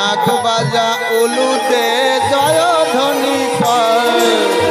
আখ বাজা উলুতে জয় ধ্বনি ফল।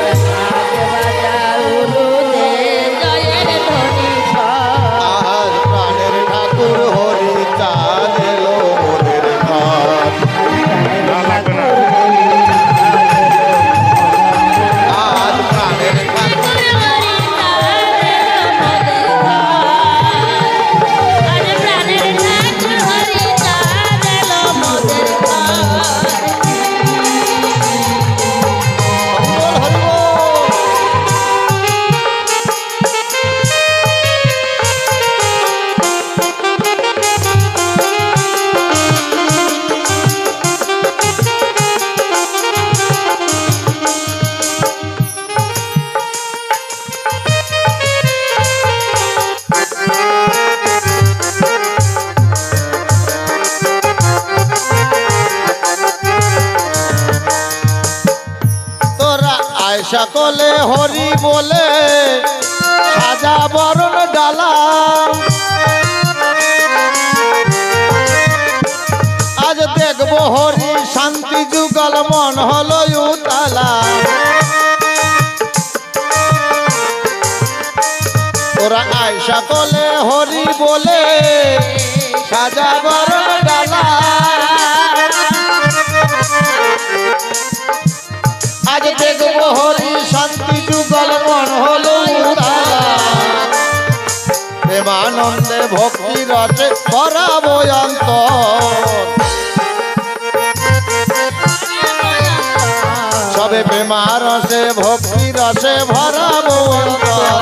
আয়সা কলে হরি বলে, সাজা বরণ ডালা। আজ দেখব হরি শান্তি যুগল, মন হলো উতালা। তোরা আয়সা কলে হরি বলে, সাজা প্রেমানন্দে ভক্তি রসে করাবো অন্তর। সবে প্রেমারসে ভক্তি রসে ভরাবো অন্তর।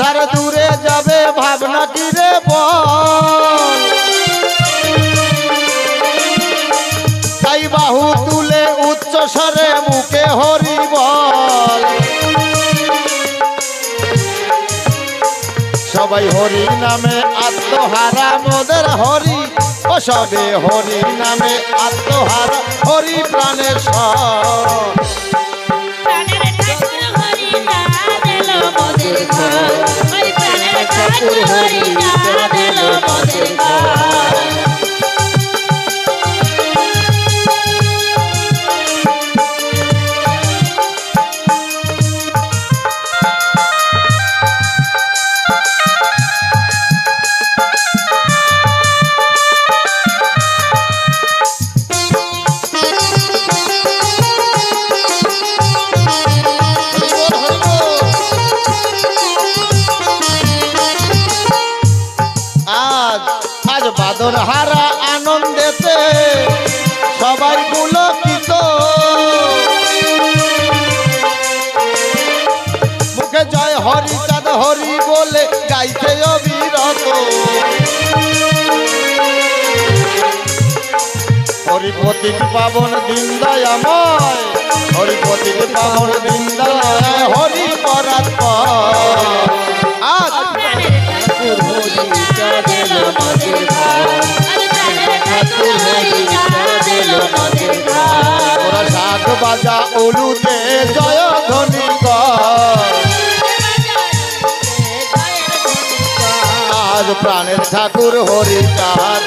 আধার দূরে যাবে, ভাবনা কি রে বল। তাই বাহু তুলে উচ্চ স্বরে মুখে হরি বল। সবাই হরি নামে আত্মহারা, মোদের হরি। ও সবে হরি নামে আত্মহারা, হরি প্রাণের সব হরি বল হরি গাইছে অবিরত হরিপতির পাবন দিন দয়াময় হরিপতির পাবন হরি পরাত বাজা উলুতে জয় ধ্বনি প্রাণের ঠাকুর হরি কাজ